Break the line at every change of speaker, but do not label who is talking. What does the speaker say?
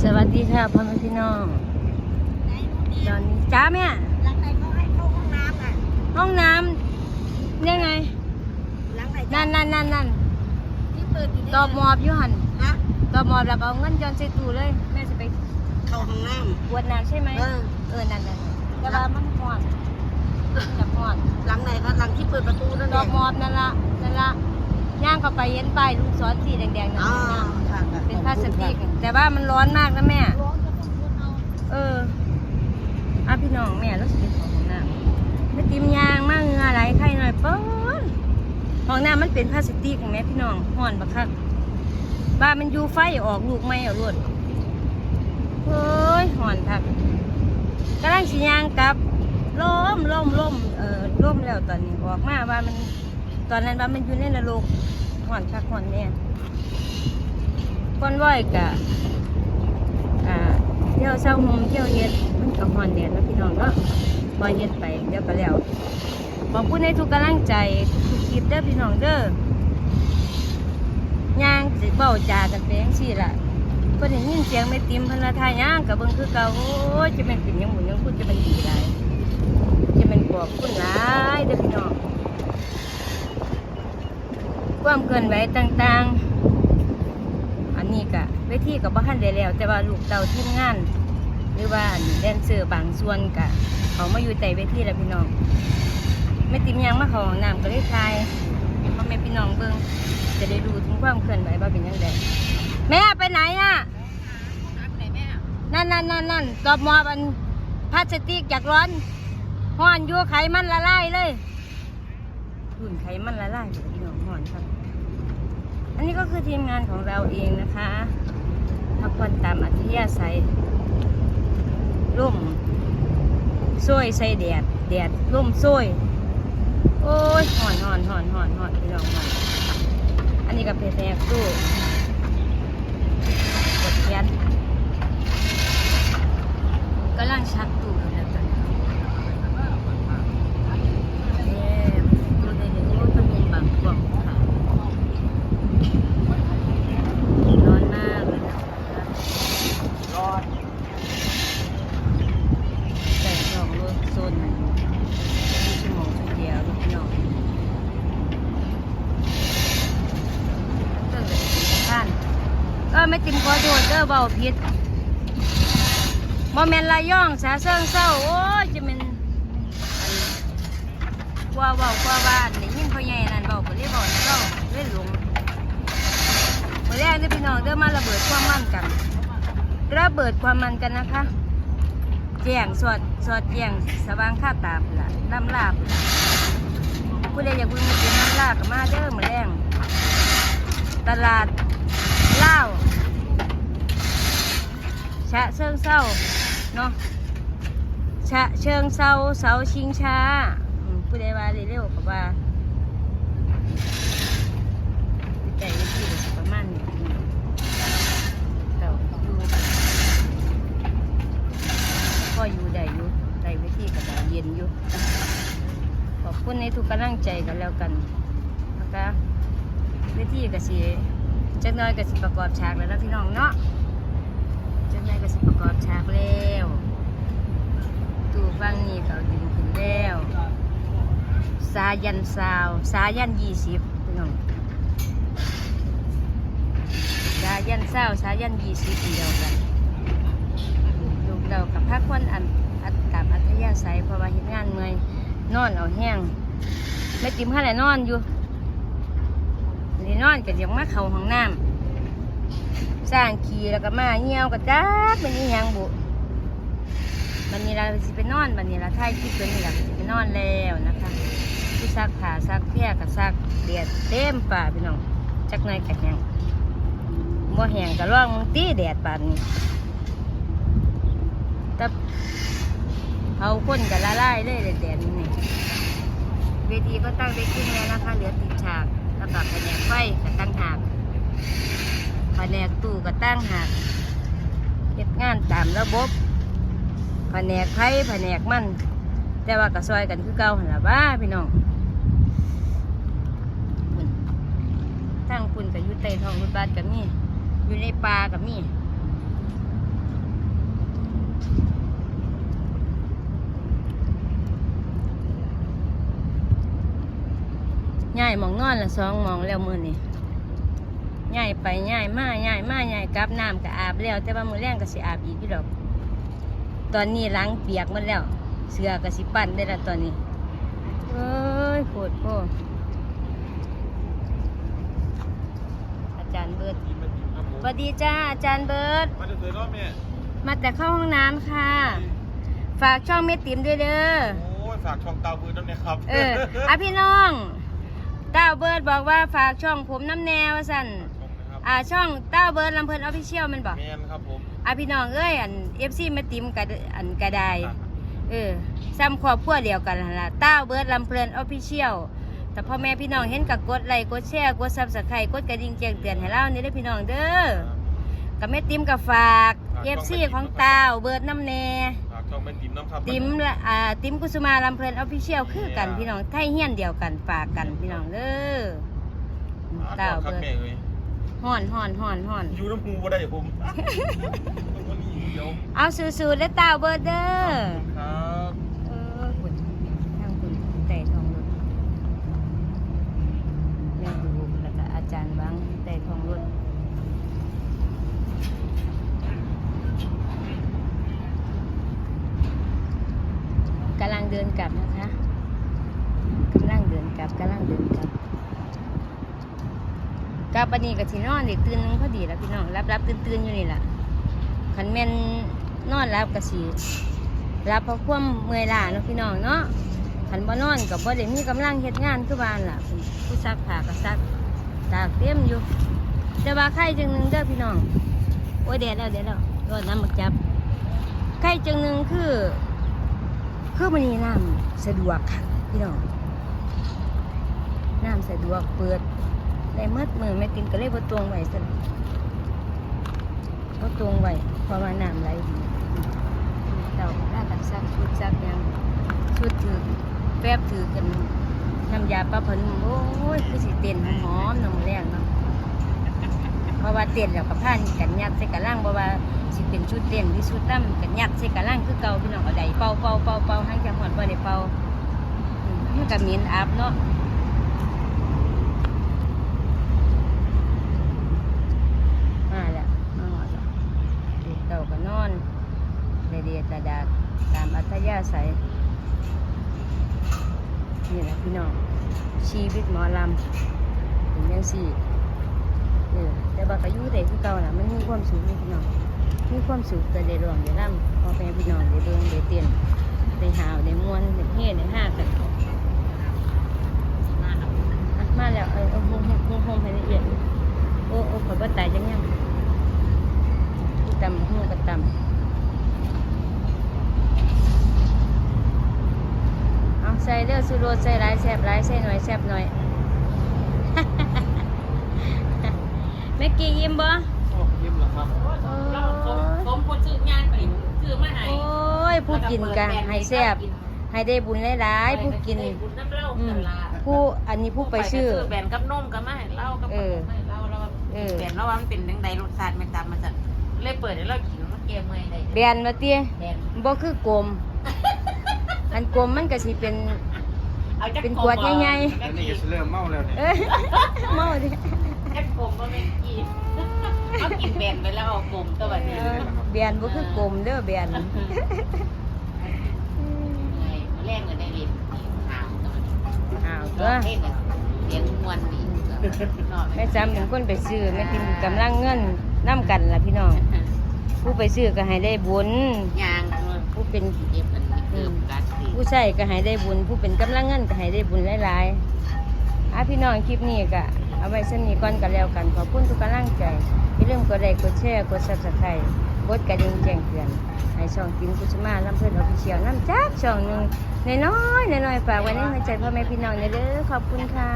สวัสดีค่ะพ่อแม่พี่น้องตอนนี้จ้าแม่
หลังไหนเขาให้เข้าห้องน้ำอะ
ห้องน้ำเนี่ยไง
หลังไหน
นั่นนั่นนั่นนั่น
ที่เปิดอยู่
ตอบหมอบอยู่หัน
ฮะ
ตอบหมอบแล้วก็เอาเงินย้อนใส่ตู้เลยแม่จะไป
เข้าห้องน้
บวชน้ำใช่ไหมำ
เออ
เออนั่นนั่นแต่ว่ามันห่อนจับห่อน
หลังไหนคะหลังที่เปิดประตูนั่น
ต
เอ
อบ
ง
หมอบนั่นละนั่นละ ย่างเข้าไปเห็นป้ายลูกศรสีแดงๆนั่น
อ๋อ
นะ
ค่ะค่ะ
เป็นพลาสติก แต่ว่ามันร้อนมากนะแม่
ร้อนก็ต้องทนเอา
เอออะพี่น้องแม่รู้สึกของของน้ำไม่ติมยางมากเหงือไหลไข่หน่อยเปิ้ลของน้ำมันเป็นพลาสติกแม่พี่น้องห่อนบักคักบ้านมันอยู่ไฟออกลูกไม่เอารวดเฮ้ยห่อนคักกำลังสิยางกลับล่มล่มล่มเออล่มแล้วตอนนี้ออกมาว่ามัน ตอนนั้นว่ามันอยู่ในนรกห่อนคักห่อนเนี่ยก้อนว้อยกะอ่าเที่ยวเศร้าหมเที่ยวเย็ดมันก็ฮอนแดดแล้วพี่น้องเนาะพอเย็ดไปเดี๋ยวก็แล้วขอบคุณในทุกกำลังใจทุกคลิปเด้อพี่น้องเด้อย่างสิเบ้าจากันไปจังซี่ล่ะเพิ่นยินเสียงแม่ติมพนละทายย่างกับเบิ่งคือเก่าโอ้จะเป็นเป็นยังหมุนยังคุณจะเป็นดีหลายจะเป็นขอบคุณหลายเด้อพี่น้อง ความเคลื่อนไหวต่างๆ อันนี้กะเวทีกับบ้านได้แล้ว แต่ว่าลูกเต่าทีมงาน หรือว่าแดนเซอร์บางส่วนกะ เขามาอยู่ใต้เวทีแล้วพี่น้องไม่ติมยังมาเของน้ำก็เลยทายพ่อแม่พี่น้องเบิ่งจะได้รู้ถึงความเคลื่อนไหวว่าเป็นยังไงแม่ไปไหนอะ
น้ำไหนแม่
นั่นนั่นนั่นนั่นตอบหมอบันพลาสติกจากร้อนห่อนอยู่ไขมันละลายเลยหุ่นไขมันละลายเลยพี่น้องห่อนครับ อันนี้ก็คือทีมงานของเราเองนะคะพักผ่อนตามอัธยาศัยร่มโซ้ยใส่แดดแดดร่มโซ้ยโอ้ยห่อนห่อนห่อนห่อนห่อนพี่น้องหอนอันนี้ก็เป็นแนกตู้กดเทียนกำลังชักตู้กันแล้วกันเย้ดูในนี้มันเป็นบางกล่องค่ะ ร้อนมากเลยนะคะ
ร้อน
แต่สองรถโซนไหนมีชั่วโมงชั่วเดียวลูกน้องก็เลยท่านก็ ไม่ติมขอโทษเด้อเบาผิดโมเมนต์ระย่องสาเซิงเศร้าโอ้ยจะเป็นกลัวเบากลัวบ้านนี่ยิ่งพ่อใหญ่นั่นเบาก็เรียกเบาเศร้าเล่หลงเมื่อแรกนี่พี่น้องเดินมาระเบิดความมันกันระเบิดความมันกันนะคะแจ้งสวดสวดแจ้งสว่างข้าตาพุ่ะน้ำลาบพุ่นล่ะผู้ใดอยากเบิ่งมาเป็นน้ำลาบก็มาเด้อมื่อแรงตลาด ล่าวชะเชิงเศร้าเนาะชะเชิงเศร้าเสาชิงช้าผู้ใดว่าเร็วๆก็ว่าใจวิธีก็สิประมาณนี้เราอยู่ก็อยู่ได้อยู่ใจวิธีก็ได้เย็นอยู่ขอบคุณในทุกกำลังใจกันแล้วกันนะคะวิธีก็สิ จักหน้อยก็สิประกอบฉากแล้วนะพี่น้องเนาะจักน้อยก็สิประกอบฉากแล้วตู้ฟังนี่ก็เอาดินขึ้นแล้วสายันซาวสายันยี่สิบพี่น้องสายันเศร้าสายันยี่สิบเดียวกันลูกเรากับพักคนอันอัดตามอัธยาศัยเพราะว่าเห็นงานเมื่อยนอนเอาแห้งไม่ติมข้าแหละนอนอยู่ นี่นอนก็ยังมาเข้าห้องน้ำสร้างขี่แล้วก็มาเหี่ยวก็จ้าเป็นอีหยังบุวันนี้เราสิไปนอนวันนี้เราถ่ายคลิปตัวนี้เราสิไปนอนแล้วนะคะผู้ซักผ้าซักแพร่กับซักเดียดเต็มป่าพี่น้องจักหน่อยกัแห้งบ่แห้งก็ร้องมึงตีแดดปานนี้แต่เผาคนก็ละลายเลยแดดนี่นี่เวทีก็ตั้งได้ขึ้นแล้วนะคะ เหลือติดฉาก แล้วก็แผนกไฟก็ตั้งหากแผนกตู้ก็ตั้งหากเก็บงานตามระบบแผนกไฟแผนกมัน แต่ว่าก็ซอยกันคือเก่าหันละบ้าพี่น้องทั้งคุณกับยุติทองรถบัสกับมี่อยู่ในปลากับมี่ ย้ายหมองนอนละสองหมองแล้วมือนี่ย้ายไปย้ายมาย้ายมาย้ายกลับน้ำก็อาบแล้ว แต่ว่ามือแรงก็สิอาบอีกอยู่ดอก ตอนนี้หล้างเปียกหมดแล้ว เสื้อก็สิปั่นได้แล้วตอนนี้เอ้ยปวดโพอาจารย์เบิร์ด
ทีมเป็นทีมครับผม
สวัสดีจ้าอาจารย์เบิร์ด
มาจะเคยรอบแม่
มาแต่เข้าห้องน้ำค่ะ ฝากช่องเม็ดติ๋มด้วยเด้อ
โอ้ยฝากช่องเตาบืนด้วยนะครับ
เอออะพี่น้องเต้าเบิร์ดบอกว่าฝากช่องผมน้ำแนวสั่น
ช่องนะครับ
อ่าช่องเต้าเบิร์ดลำเพลินออฟฟิเชียลมันบอก
แมนครับผม
อะพี่น้องเอ้ยอันเอฟซีเม็ดติ๋มกับอันกระไดเออซ้ำครอบครัวเดียวกันหั่นล่ะเต้าเบิร์ดลำเพลินออฟฟิเชียลแต่พ่อแม่พี่น้องเห็นกับกดไลค์กดแชร์กดซับสไครต์กดกระดิ่งแจ้งเตือนให้เรานี่เด้อพี่น้องเด้อกับแม่ติ๋มกับฝากเอฟซีของเต้าเบิร์ดน้ำแน่
ฝากช่องเป็ นทีมน้ำครับ
ติ๋มละอ่าติ๋มกุสุมาลำเพลินออฟฟิเชียลคือกันพี่น้องไทยเฮียนเดียวกันฝากกันพี่น้องเด้อ
เต้า
เต้า
ครับ
เบิด
แม่เลย
ห่อนห่อนห่อนห่อน
อยู่น้ำมูก็ได้ผมตรงนี้เดียว
เอาสู้ๆและเต้าเบิร์ดเด้อ
ครับ
เออคุณทางคุณแต่ทองรถแม่ดูแล้วก็อาจารย์บังแต่ทองรถกำลังเดินกลับนะคะกำลังเดินกลับกำลังเดินกลับ กลับปนนี้กับที่นอนเด็กตื่นพอดีแล้วพี่น้องรับรับตื่นตื่นๆอยู่นี่แหละขันแม่นนอนรับกะสีรับเพราะความเมื่อยล้าเนาะพี่น้องเนาะขันบ่นอนกับบ่ได้มีกำลังเฮ็ดงานคือบ้านล่ะผู้ซักผ้าก็ซักตากเต็มอยู่แต่ว่าไข่จังหนึ่งเด้อพี่น้องโอ้ยแดดแล้วแดดแล้วรอดน้ำมักจับไข่จังหนึ่งคือคือมันนี่น้ำสะดวกค่ะพี่น้องน้ำสะดวกเปิด ได้เมื่อมือแม่ตินก็เลยบ่ตวงไหว้ซั่นบ่ตวงไหวเพราะว่าน้ำไหลเต่าถ้ากันซักชุดซักยังชุดถือแป๊บถือกันน้ำยาปลาผนโอ้ยคือสิเต้นหอมน้ำแรงเนาะเพราะว่าเต้นแล้วกับผ้านกันยัดใส่กระล่างเพราะว่าสิเป็นชุดเต้นหรือชุดตั้มกันยัดใส่กระล่างคือเก่าพี่น้องเอาใดเป่าเป่าเป่าเป่าหางจังหวัดบ่ได้เป่ามันก็ม็นอับเนาะ มาแล้วมาหอดแล้วลูกเต่าก็นอนเดียดระดาษตามอัธยาศัยนี่แหละพี่น้องชีวิตหมอลำเป็นยังสี่เออแต่ว่าก็อยู่ได้คือเก่าล่ะมันมีความสุขพี่น้องมีความสุขแต่ได้ร้องได้รำพอแม่พี่น้องได้เบิ่งได้เต้นได้หาวได้ม่วนได้เฮ็ดได้ห้ากันอะมาแล้วเออเอาหุ้มหุ้มหุ้มหุ้มให้ละเอียด โอ้โอ้ขอยบ่ตายจังยังตำหูกับ ตำเอาใส่เด้อสูโรสใส่หลายแซ่บหลายใส่หน่อยแซ่บหน่อยแม่กี้ยิ้มบ่
โอ้ยิ้มเหรอครับ
โอ้
เราผมผมคนซื้องานไปซื้อมาให้
โอ้ยผู้กินกันให้แซ่บให้ได้บุญหลายๆผู้กิน
บุญน้ำเหล้า
อื
กั
ม
นละ
ผู้อันนี้ผู้ไปซื้อ
แบนกับนมกับมาให้เหล้ากับ
เออ
ให้เหล้าแล้ว
เออ
แบนแล้วว่ามันเป็นยังไงรสชาติมันตามมาจาก เลยเปิดให้เรากินมันแก้เมื่อยได้
แบนมาเตี้ย
แบน
บ่คือกลม อันกลมมันก็สิเป็น
เอาจัก
เป็นขวดใหญ่ๆ
อันนี้ก็เริ่มเมาแล้วเนี่ย
เอ้ยเมาดิ
จักกลมก็ไม่กินเอากินแบนไปแล้วเอากลมตัวแบบนี้
เออเบียนบ่คือกลมเด้อเบียน
แรงเงินได้เรียนหาวตัว
อ้าว
เอ
ตัว
อเล่นเรียนมวนดี
แม่ จำเป็นคนไปซื้อแม่ติมกำลังเงินน้ำกันล่ะพี่น้อง ผู้ไปซื้อก็ให้ได้บุญ
ยาง
ผู้เป็น
เก็บมันคือการสี
ผู้ใช้ก็ให้ได้บุญ ผู้เป็นกำลังเงินก็ให้ได้บุญหลายๆอะพี่น้องคลิปนี้ก็เอาไว้สนี้ก่อนกันแล้วกัน ขอบคุณทุกกำลังใจอย่าลืมกดไลค์กดแชร์กด Subscribe กดกระดิ่งแจ้งเตือนให้ช่องกินกุชมาลำเพิ่นออฟฟิเชียลน้ำจักช่องหนึงน้อยๆน้อยๆฝากไว้ในหัวใจพ่อแม่พี่น้องเด้อขอบคุณค่ะ